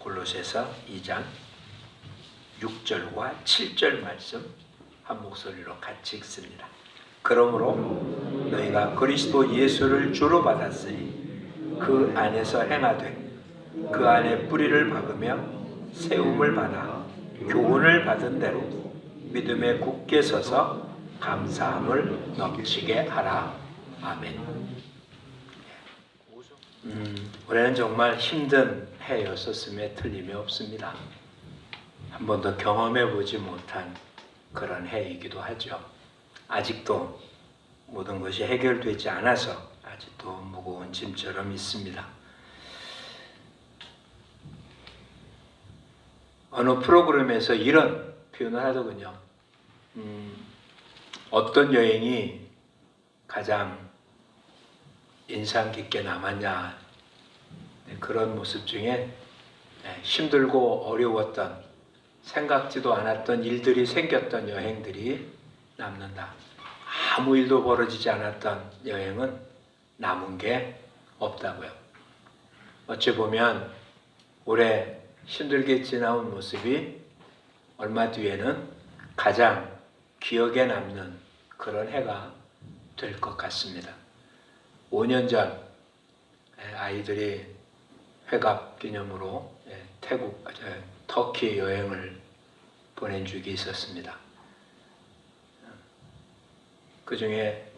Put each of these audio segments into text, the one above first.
골로새서 2장 6절과 7절 말씀 한 목소리로 같이 읽습니다. 그러므로 너희가 그리스도 예수를 주로 받았으니 그 안에서 행하되 그 안에 뿌리를 박으며 세움을 받아 교훈을 받은 대로 믿음에 굳게 서서 감사함을 넘치게 하라. 아멘. 음, 올해는 정말 힘든 해였었음에 틀림이 없습니다. 한 번도 경험해 보지 못한 그런 해이기도 하죠. 아직도 모든 것이 해결되지 않아서 아직도 무거운 짐처럼 있습니다. 어느 프로그램에서 이런 표현을 하더군요. 음, 어떤 여행이 가장 인상 깊게 남았냐 네, 그런 모습 중에 네, 힘들고 어려웠던 생각지도 않았던 일들이 생겼던 여행들이 남는다. 아무 일도 벌어지지 않았던 여행은 남은 게 없다고요. 어찌 보면 올해 힘들게 지나온 모습이 얼마 뒤에는 가장 기억에 남는 그런 해가 될 것 같습니다. 5년 전 예, 아이들이 회갑 기념으로 예, 태국, 터키 여행을 보낸 적이 있었습니다. 그 중에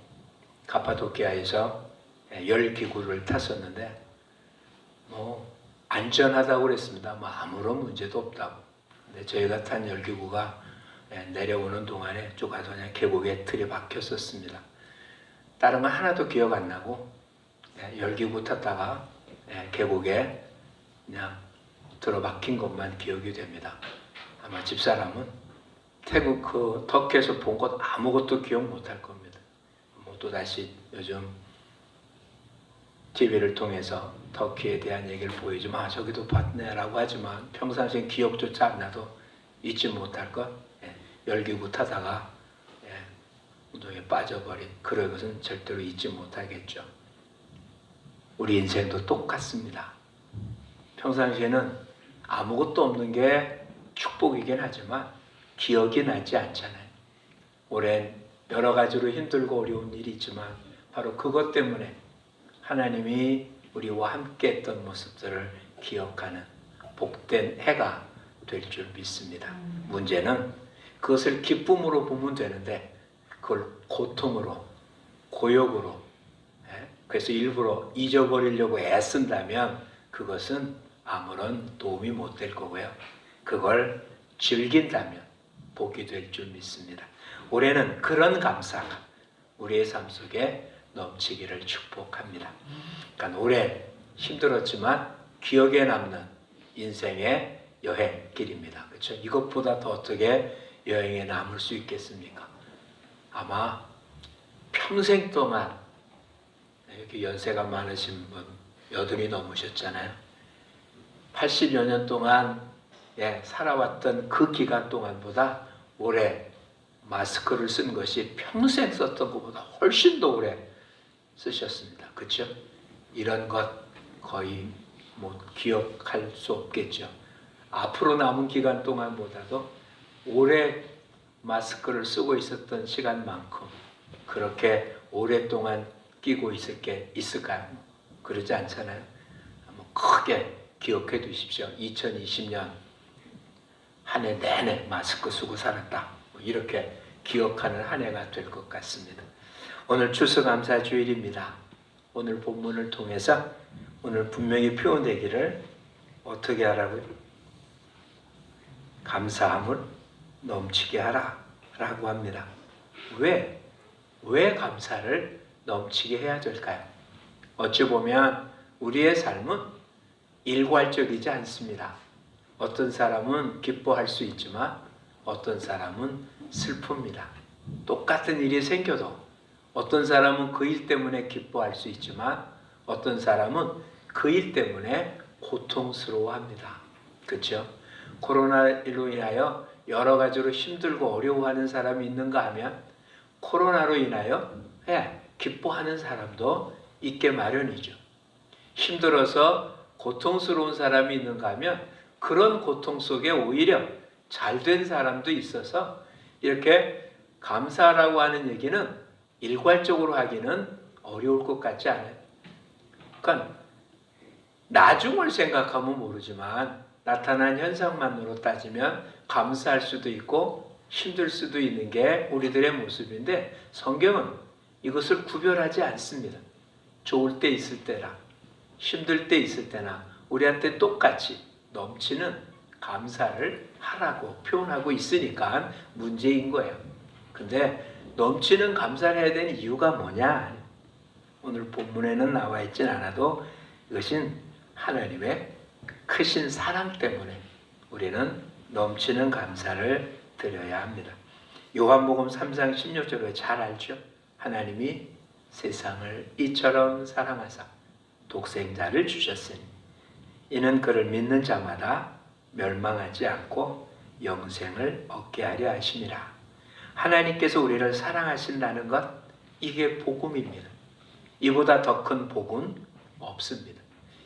카파도키아에서 예, 열 기구를 탔었는데 뭐 안전하다고 그랬습니다. 뭐 아무런 문제도 없다고. 근데 저희가 탄 열 기구가 예, 내려오는 동안에 쭉 가서 그냥 계곡에 틀이 박혔었습니다. 다른 건 하나도 기억 안 나고 예, 열기구 탔다가 예, 계곡에 그냥 들어박힌 것만 기억이 됩니다. 아마 집사람은 태국 그 터키에서 본 것 아무것도 기억 못할 겁니다. 뭐 또 다시 요즘 TV를 통해서 터키에 대한 얘기를 보여주면 아 저기도 봤네라고 하지만 평상시에 기억조차 안 나도 잊지 못할 것 예, 열기구 타다가 예, 운동에 빠져버린 그런 것은 절대로 잊지 못하겠죠. 우리 인생도 똑같습니다. 평상시에는 아무것도 없는 게 축복이긴 하지만 기억이 나지 않잖아요. 올해는 여러 가지로 힘들고 어려운 일이 있지만 바로 그것 때문에 하나님이 우리와 함께 했던 모습들을 기억하는 복된 해가 될 줄 믿습니다. 문제는 그것을 기쁨으로 보면 되는데 그걸 고통으로 고역으로 예? 그래서 일부러 잊어버리려고 애쓴다면 그것은 아무런 도움이 못 될 거고요. 그걸 즐긴다면 복이 될 줄 믿습니다. 올해는 그런 감사가 우리의 삶 속에 넘치기를 축복합니다. 그러니까 올해 힘들었지만 기억에 남는 인생의 여행길입니다. 그렇죠? 이것보다 더 어떻게 여행에 남을 수 있겠습니까? 아마 평생 동안 이렇게 연세가 많으신 분 여든이 넘으셨잖아요. 80여 년 동안 예, 살아왔던 그 기간 동안보다 올해 마스크를 쓴 것이 평생 썼던 것보다 훨씬 더 오래 쓰셨습니다. 그렇죠? 이런 것 거의 뭐 기억할 수 없겠죠. 앞으로 남은 기간 동안보다도 오래 마스크를 쓰고 있었던 시간만큼 그렇게 오랫동안 끼고 있을 게 있을까요? 그러지 않잖아요. 한번 크게 기억해 두십시오. 2020년 한 해 내내 마스크 쓰고 살았다. 뭐 이렇게 기억하는 한 해가 될 것 같습니다. 오늘 추수감사 주일입니다. 오늘 본문을 통해서 오늘 분명히 표현되기를 어떻게 하라고요? 감사함을 넘치게 하라 라고 합니다. 왜? 왜 감사를 넘치게 해야 될까요? 어찌 보면 우리의 삶은 일괄적이지 않습니다. 어떤 사람은 기뻐할 수 있지만 어떤 사람은 슬픕니다. 똑같은 일이 생겨도 어떤 사람은 그 일 때문에 기뻐할 수 있지만 어떤 사람은 그 일 때문에 고통스러워합니다. 그렇죠? 코로나로 인하여 여러 가지로 힘들고 어려워하는 사람이 있는가 하면 코로나로 인하여 예, 기뻐하는 사람도 있게 마련이죠. 힘들어서 고통스러운 사람이 있는가 하면 그런 고통 속에 오히려 잘 된 사람도 있어서 이렇게 감사라고 하는 얘기는 일괄적으로 하기는 어려울 것 같지 않아요. 그러니까 나중을 생각하면 모르지만 나타난 현상만으로 따지면 감사할 수도 있고 힘들 수도 있는 게 우리들의 모습인데 성경은 이것을 구별하지 않습니다. 좋을 때 있을 때랑 힘들 때 있을 때나 우리한테 똑같이 넘치는 감사를 하라고 표현하고 있으니까 문제인 거예요. 근데 넘치는 감사를 해야 되는 이유가 뭐냐? 오늘 본문에는 나와 있진 않아도 이것은 하나님의 크신 사랑 때문에 우리는 넘치는 감사를 드려야 합니다. 요한복음 3장 16절에 잘 알죠? 하나님이 세상을 이처럼 사랑하사 독생자를 주셨으니 이는 그를 믿는 자마다 멸망하지 않고 영생을 얻게 하려 하심이라. 하나님께서 우리를 사랑하신다는 것 이게 복음입니다. 이보다 더 큰 복은 없습니다.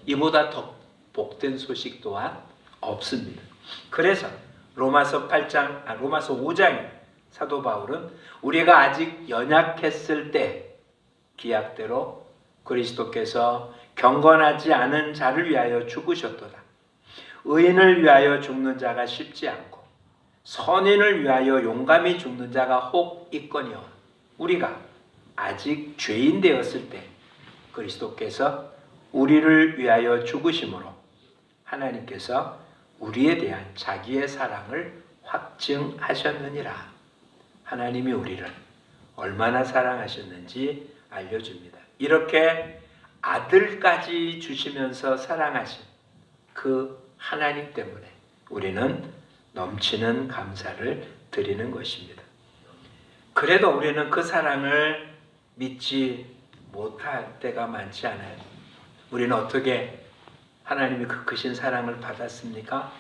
이보다 더 복된 소식 또한 없습니다. 그래서 로마서 8장, 아, 로마서 5장에 사도 바울은 우리가 아직 연약했을 때 기약대로 그리스도께서 경건하지 않은 자를 위하여 죽으셨도다. 의인을 위하여 죽는 자가 쉽지 않고 선인을 위하여 용감히 죽는 자가 혹 있거니와 우리가 아직 죄인 되었을 때 그리스도께서 우리를 위하여 죽으심으로 하나님께서 우리에 대한 자기의 사랑을 확증하셨느니라. 하나님이 우리를 얼마나 사랑하셨는지 알려줍니다. 이렇게 아들까지 주시면서 사랑하신 그 하나님 때문에 우리는 넘치는 감사를 드리는 것입니다. 그래도 우리는 그 사랑을 믿지 못할 때가 많지 않아요. 우리는 어떻게 하나님이 그 크신 사랑을 받았습니까?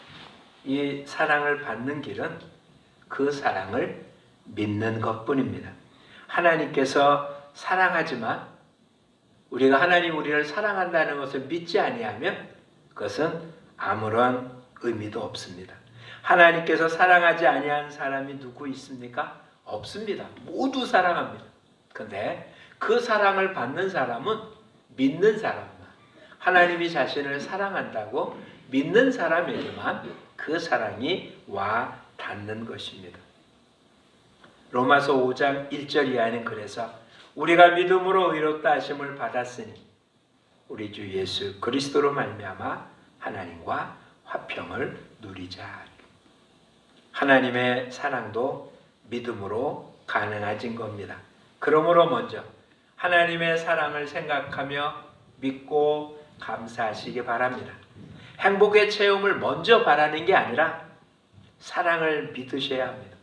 이 사랑을 받는 길은 그 사랑을 믿는 것 뿐입니다. 하나님께서 사랑하지만 우리가 하나님 우리를 사랑한다는 것을 믿지 아니하면 그것은 아무런 의미도 없습니다. 하나님께서 사랑하지 아니한 사람이 누구 있습니까? 없습니다. 모두 사랑합니다. 근데 그 사랑을 받는 사람은 믿는 사람만 하나님이 자신을 사랑한다고 믿는 사람에게만 그 사랑이 와 닿는 것입니다. 로마서 5장 1절 이하는 그래서 우리가 믿음으로 의롭다 하심을 받았으니 우리 주 예수 그리스도로 말미암아 하나님과 화평을 누리자. 하나님의 사랑도 믿음으로 가능해진 겁니다. 그러므로 먼저 하나님의 사랑을 생각하며 믿고 감사하시기 바랍니다. 행복의 체험을 먼저 바라는 게 아니라 사랑을 믿으셔야 합니다.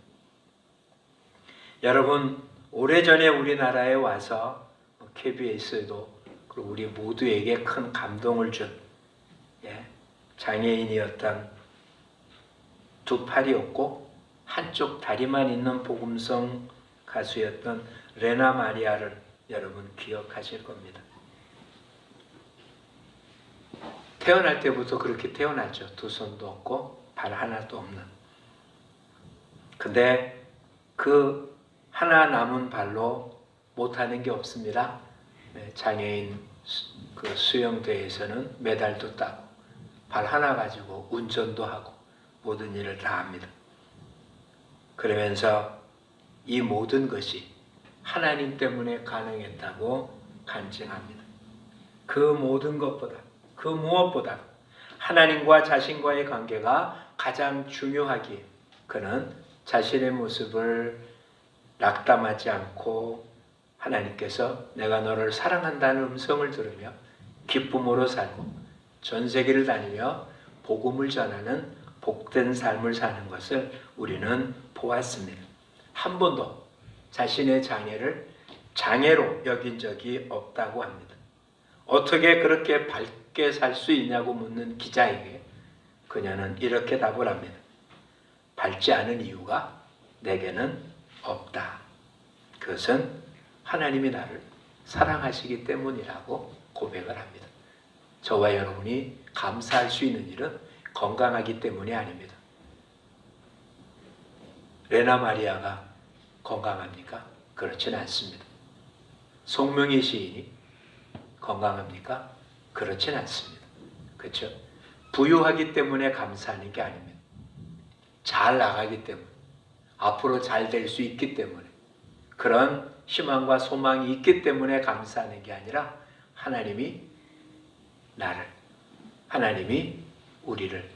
여러분 오래전에 우리나라에 와서 KBS에도 그리고 우리 모두에게 큰 감동을 준 예, 장애인이었던 두 팔이 없고 한쪽 다리만 있는 복음성 가수였던 레나 마리아를 여러분 기억하실 겁니다. 태어날 때부터 그렇게 태어났죠. 두 손도 없고 발 하나도 없는. 근데 그 하나 남은 발로 못하는 게 없습니다. 네, 장애인 그 수영대회에서는 메달도 따고 발 하나 가지고 운전도 하고 모든 일을 다 합니다. 그러면서 이 모든 것이 하나님 때문에 가능했다고 간증합니다. 그 모든 것보다 그 무엇보다 하나님과 자신과의 관계가 가장 중요하기에 그는 자신의 모습을 낙담하지 않고 하나님께서 내가 너를 사랑한다는 음성을 들으며 기쁨으로 살고 전 세계를 다니며 복음을 전하는 복된 삶을 사는 것을 우리는 보았습니다. 한 번도 자신의 장애를 장애로 여긴 적이 없다고 합니다. 어떻게 그렇게 밝게 살 수 있냐고 묻는 기자에게 그녀는 이렇게 답을 합니다. 밝지 않은 이유가 내게는 없다. 그것은 하나님이 나를 사랑하시기 때문이라고 고백을 합니다. 저와 여러분이 감사할 수 있는 일은 건강하기 때문이 아닙니다. 레나 마리아가 건강합니까? 그렇지는 않습니다. 송명희 시인이 건강합니까? 그렇지는 않습니다. 그렇죠? 부유하기 때문에 감사하는 게 아닙니다. 잘 나가기 때문에 앞으로 잘 될 수 있기 때문에 그런 희망과 소망이 있기 때문에 감사하는 게 아니라 하나님이 나를 하나님이 우리를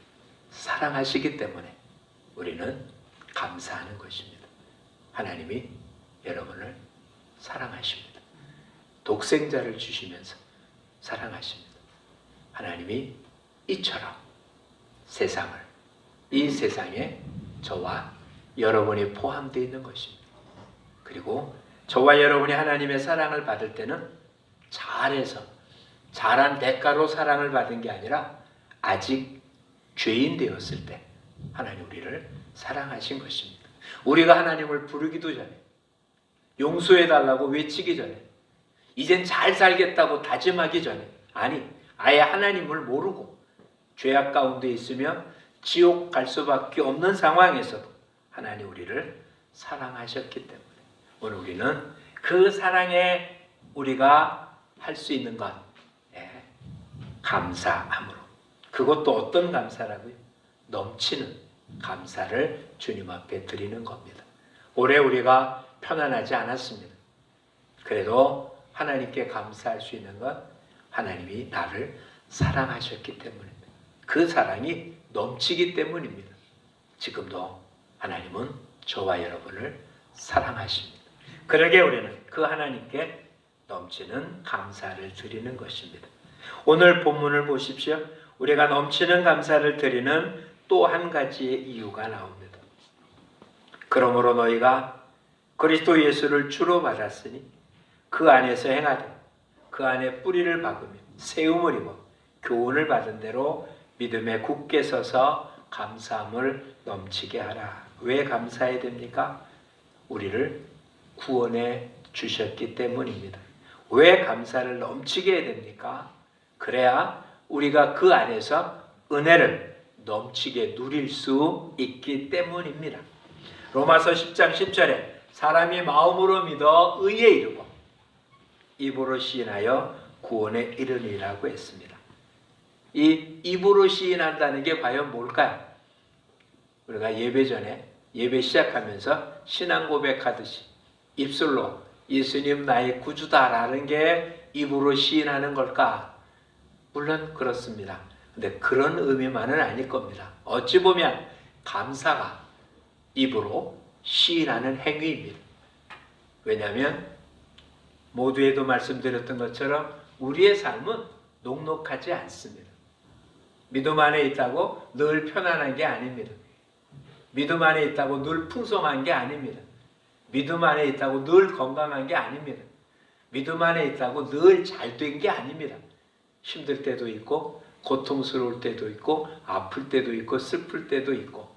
사랑하시기 때문에 우리는 감사하는 것입니다. 하나님이 여러분을 사랑하십니다. 독생자를 주시면서 사랑하십니다. 하나님이 이처럼 세상을 이 세상에 저와 여러분이 포함되어 있는 것입니다. 그리고 저와 여러분이 하나님의 사랑을 받을 때는 잘해서 잘한 대가로 사랑을 받은 게 아니라 아직 죄인 되었을 때 하나님 우리를 사랑하신 것입니다. 우리가 하나님을 부르기도 전에 용서해 달라고 외치기 전에 이젠 잘 살겠다고 다짐하기 전에 아니 아예 하나님을 모르고 죄악 가운데 있으며 지옥 갈 수밖에 없는 상황에서도 하나님 우리를 사랑하셨기 때문에 오늘 우리는 그 사랑에 우리가 할 수 있는 것 예, 감사함으로 그것도 어떤 감사라고요? 넘치는 감사를 주님 앞에 드리는 겁니다. 올해 우리가 편안하지 않았습니다. 그래도 하나님께 감사할 수 있는 것 하나님이 나를 사랑하셨기 때문입니다. 그 사랑이 넘치기 때문입니다. 지금도 하나님은 저와 여러분을 사랑하십니다. 그러게 우리는 그 하나님께 넘치는 감사를 드리는 것입니다. 오늘 본문을 보십시오. 우리가 넘치는 감사를 드리는 또 한 가지의 이유가 나옵니다. 그러므로 너희가 그리스도 예수를 주로 받았으니 그 안에서 행하되 그 안에 뿌리를 박으며 세움을 입어 교훈을 받은 대로 믿음에 굳게 서서 감사함을 넘치게 하라. 왜 감사해야 됩니까? 우리를 구원해 주셨기 때문입니다. 왜 감사를 넘치게 해야 됩니까? 그래야 우리가 그 안에서 은혜를 넘치게 누릴 수 있기 때문입니다. 로마서 10장 10절에 사람이 마음으로 믿어 의에 이르고 입으로 시인하여 구원에 이르리라고 했습니다. 이 입으로 시인한다는 게 과연 뭘까요? 우리가 예배 전에 예배 시작하면서 신앙 고백하듯이 입술로 예수님 나의 구주다라는 게 입으로 시인하는 걸까? 물론 그렇습니다. 근데 그런 의미만은 아닐 겁니다. 어찌 보면 감사가 입으로 시인하는 행위입니다. 왜냐하면 모두에도 말씀드렸던 것처럼 우리의 삶은 녹록하지 않습니다. 믿음 안에 있다고 늘 편안한 게 아닙니다. 믿음 안에 있다고 늘 풍성한 게 아닙니다. 믿음 안에 있다고 늘 건강한 게 아닙니다. 믿음 안에 있다고 늘 잘 된 게 아닙니다. 힘들 때도 있고 고통스러울 때도 있고 아플 때도 있고 슬플 때도 있고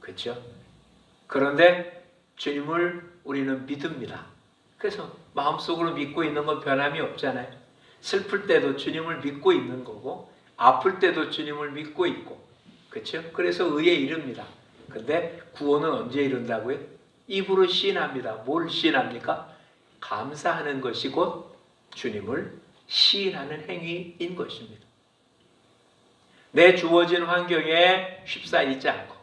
그렇죠? 그런데 주님을 우리는 믿습니다. 그래서 마음속으로 믿고 있는 건 변함이 없잖아요. 슬플 때도 주님을 믿고 있는 거고 아플 때도 주님을 믿고 있고 그렇죠? 그래서 의에 이릅니다. 근데 구원은 언제 이룬다고요? 입으로 시인합니다. 뭘 시인합니까? 감사하는 것이 곧 주님을 시인하는 행위인 것입니다. 내 주어진 환경에 휩싸이지 않고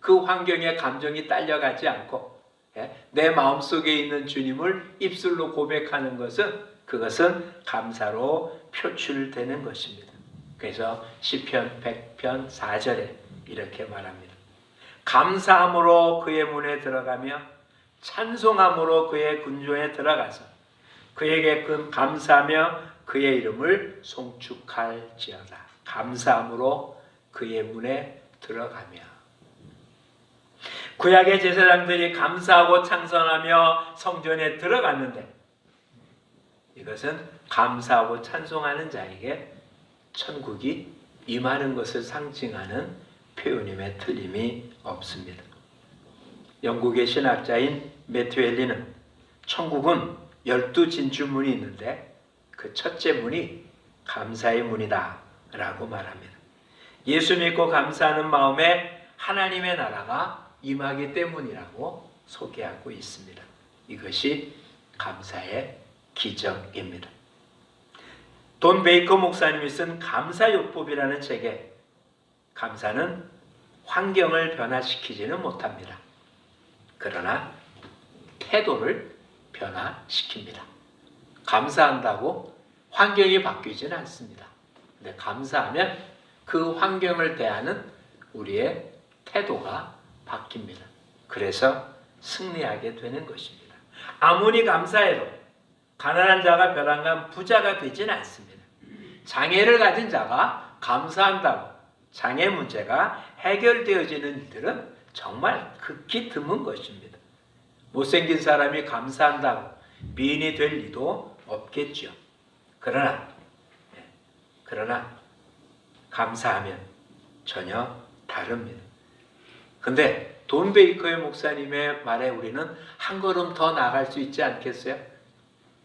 그 환경에 감정이 딸려가지 않고 예, 내 마음속에 있는 주님을 입술로 고백하는 것은 그것은 감사로 표출되는 것입니다. 그래서 시편 100편 4절에 이렇게 말합니다. 감사함으로 그의 문에 들어가며 찬송함으로 그의 군조에 들어가서 그에게 그 감사하며 그의 이름을 송축할지어다. 감사함으로 그의 문에 들어가며 구약의 제사장들이 감사하고 찬송하며 성전에 들어갔는데 이것은 감사하고 찬송하는 자에게 천국이 임하는 것을 상징하는 표현임에 틀림이 없습니다. 영국의 신학자인 매튜 앨리는 천국은 열두 진주문이 있는데 그 첫째 문이 감사의 문이다 라고 말합니다. 예수 믿고 감사하는 마음에 하나님의 나라가 임하기 때문이라고 소개하고 있습니다. 이것이 감사의 기적입니다. 돈 베이커 목사님이 쓴 감사요법이라는 책에 감사는 환경을 변화시키지는 못합니다. 그러나 태도를 변화시킵니다. 감사한다고 환경이 바뀌지는 않습니다. 근데 감사하면 그 환경을 대하는 우리의 태도가 바뀝니다. 그래서 승리하게 되는 것입니다. 아무리 감사해도 가난한 자가 벼랑간 부자가 되지는 않습니다. 장애를 가진 자가 감사한다고 장애 문제가 해결되어지는 일들은 정말 극히 드문 것입니다. 못생긴 사람이 감사한다고 미인이 될 리도 없겠죠. 그러나 예, 그러나 감사하면 전혀 다릅니다. 근데 돈 베이커의 목사님의 말에 우리는 한 걸음 더 나아갈 수 있지 않겠어요?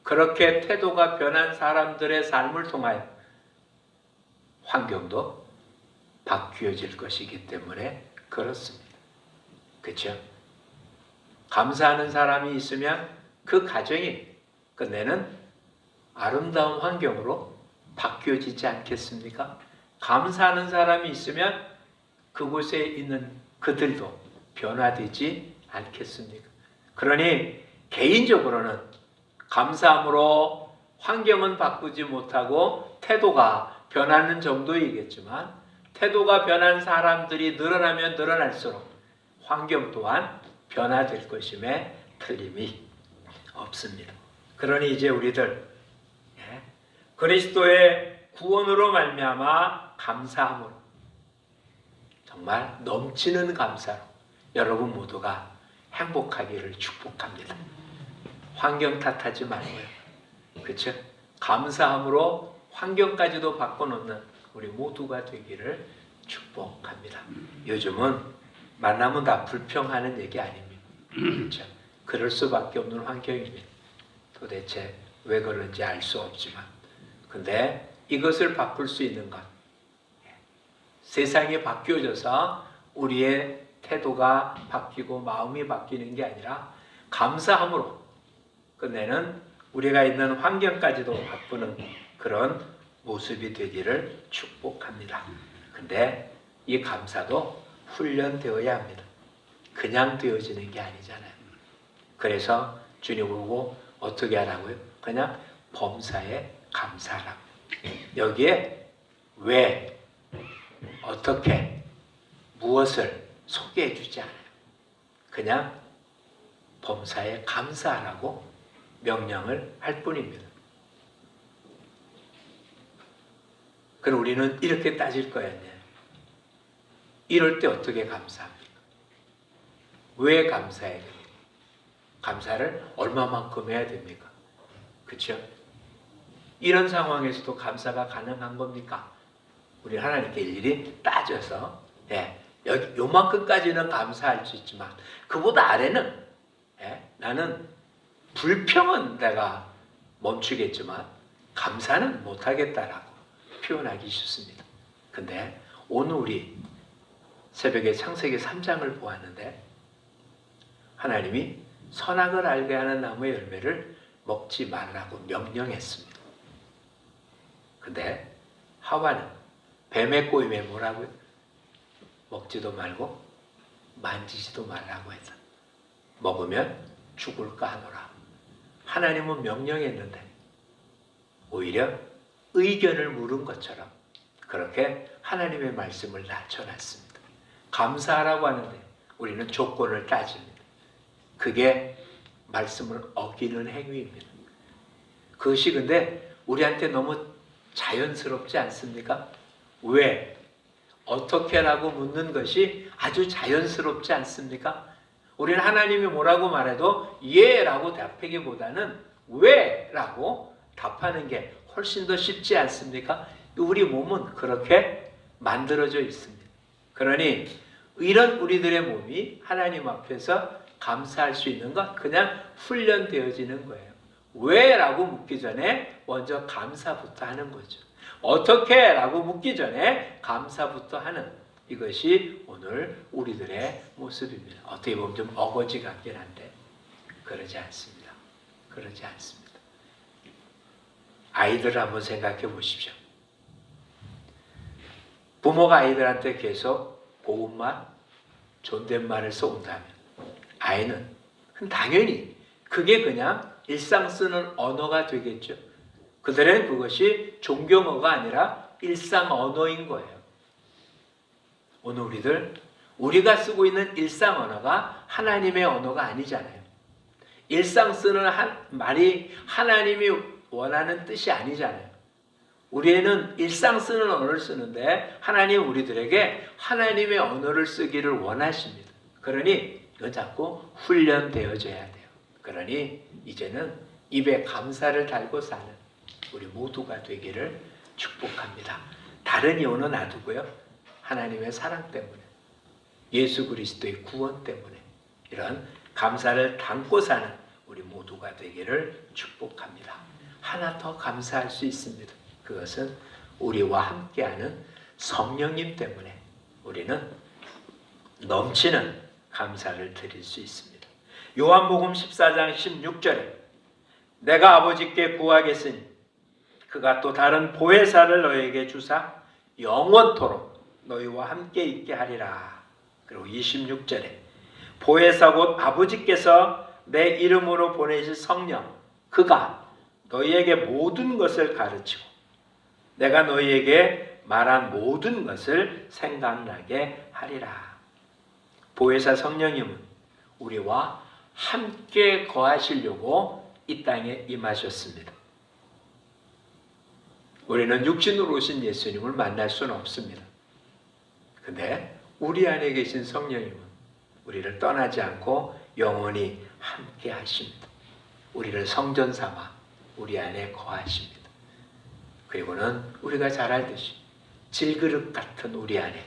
그렇게 태도가 변한 사람들의 삶을 통하여 환경도 바뀌어질 것이기 때문에 그렇습니다. 그렇죠? 감사하는 사람이 있으면 그 가정이 끝내는 아름다운 환경으로 바뀌어지지 않겠습니까? 감사하는 사람이 있으면 그곳에 있는 그들도 변화되지 않겠습니까? 그러니 개인적으로는 감사함으로 환경은 바꾸지 못하고 태도가 변하는 정도이겠지만 태도가 변한 사람들이 늘어나면 늘어날수록 환경 또한 변화될 것임에 틀림이 없습니다. 그러니 이제 우리들 예, 그리스도의 구원으로 말미암아 감사함으로 정말 넘치는 감사로 여러분 모두가 행복하기를 축복합니다. 환경 탓하지 말고요. 그렇죠? 감사함으로 환경까지도 바꿔놓는 우리 모두가 되기를 축복합니다. 요즘은 만나면 다 불평하는 얘기 아닙니다. 그렇죠? 그럴 수밖에 없는 환경입니다. 도대체 왜 그런지 알 수 없지만 근데 이것을 바꿀 수 있는 것 세상이 바뀌어져서 우리의 태도가 바뀌고 마음이 바뀌는 게 아니라 감사함으로 끝내는 우리가 있는 환경까지도 바꾸는 그런 모습이 되기를 축복합니다. 근데 이 감사도 훈련되어야 합니다. 그냥 되어지는 게 아니잖아요. 그래서 주님 보고 어떻게 하라고요? 그냥 범사에 감사하라고. 여기에 왜, 어떻게, 무엇을 소개해 주지 않아요. 그냥 범사에 감사하라고 명령을 할 뿐입니다. 그럼 우리는 이렇게 따질 거야. 이럴 때 어떻게 감사합니까? 왜 감사해야 됩니까? 감사를 얼마만큼 해야 됩니까? 그렇죠? 이런 상황에서도 감사가 가능한 겁니까? 우리 하나님께 일일이 따져서 예, 여기 요만큼까지는 감사할 수 있지만 그보다 아래는 예, 나는 불평은 내가 멈추겠지만 감사는 못하겠다라고 표현하기 쉽습니다. 근데 오늘 우리 새벽에 창세기 3장을 보았는데 하나님이 선악을 알게 하는 나무의 열매를 먹지 말라고 명령했습니다. 근데 하와는 뱀의 꼬임에 뭐라고요? 먹지도 말고 만지지도 말라고 해서 먹으면 죽을까 하노라. 하나님은 명령했는데 오히려 의견을 물은 것처럼 그렇게 하나님의 말씀을 낮춰놨습니다. 감사하라고 하는데 우리는 조건을 따집니다. 그게 말씀을 어기는 행위입니다. 그것이 근데 우리한테 너무 자연스럽지 않습니까? 왜? 어떻게라고 묻는 것이 아주 자연스럽지 않습니까? 우리는 하나님이 뭐라고 말해도 예라고 답하기보다는 왜라고 답하는 게 훨씬 더 쉽지 않습니까? 우리 몸은 그렇게 만들어져 있습니다. 그러니 이런 우리들의 몸이 하나님 앞에서 감사할 수 있는 것 그냥 훈련되어지는 거예요. 왜 라고 묻기 전에 먼저 감사부터 하는 거죠. 어떻게? 라고 묻기 전에 감사부터 하는 이것이 오늘 우리들의 모습입니다. 어떻게 보면 좀 어거지 같긴 한데 그러지 않습니다. 그러지 않습니다. 아이들 한번 생각해 보십시오. 부모가 아이들한테 계속 고운말, 존댓말을 써온다면 아이는 당연히 그게 그냥 일상 쓰는 언어가 되겠죠. 그들은 그것이 존경어가 아니라 일상 언어인 거예요. 오늘 우리들 우리가 쓰고 있는 일상 언어가 하나님의 언어가 아니잖아요. 일상 쓰는 한, 말이 하나님이 원하는 뜻이 아니잖아요. 우리는 일상 쓰는 언어를 쓰는데 하나님 우리들에게 하나님의 언어를 쓰기를 원하십니다. 그러니 이건 자꾸 훈련되어져야 돼요. 그러니 이제는 입에 감사를 달고 사는 우리 모두가 되기를 축복합니다. 다른 이유는 놔두고요. 하나님의 사랑 때문에 예수 그리스도의 구원 때문에 이런 감사를 담고 사는 우리 모두가 되기를 축복합니다. 하나 더 감사할 수 있습니다. 그것은 우리와 함께하는 성령님 때문에 우리는 넘치는 감사를 드릴 수 있습니다. 요한복음 14장 16절에 내가 아버지께 구하겠으니 그가 또 다른 보혜사를 너에게 주사 영원토록 너희와 함께 있게 하리라. 그리고 26절에 보혜사 곧 아버지께서 내 이름으로 보내실 성령 그가 너희에게 모든 것을 가르치고 내가 너희에게 말한 모든 것을 생각나게 하리라. 보혜사 성령님은 우리와 함께 거하시려고 이 땅에 임하셨습니다. 우리는 육신으로 오신 예수님을 만날 수는 없습니다. 근데 우리 안에 계신 성령님은 우리를 떠나지 않고 영원히 함께 하십니다. 우리를 성전 삼아 우리 안에 거하십니다. 그리고는 우리가 잘 알듯이 질그릇 같은 우리 안에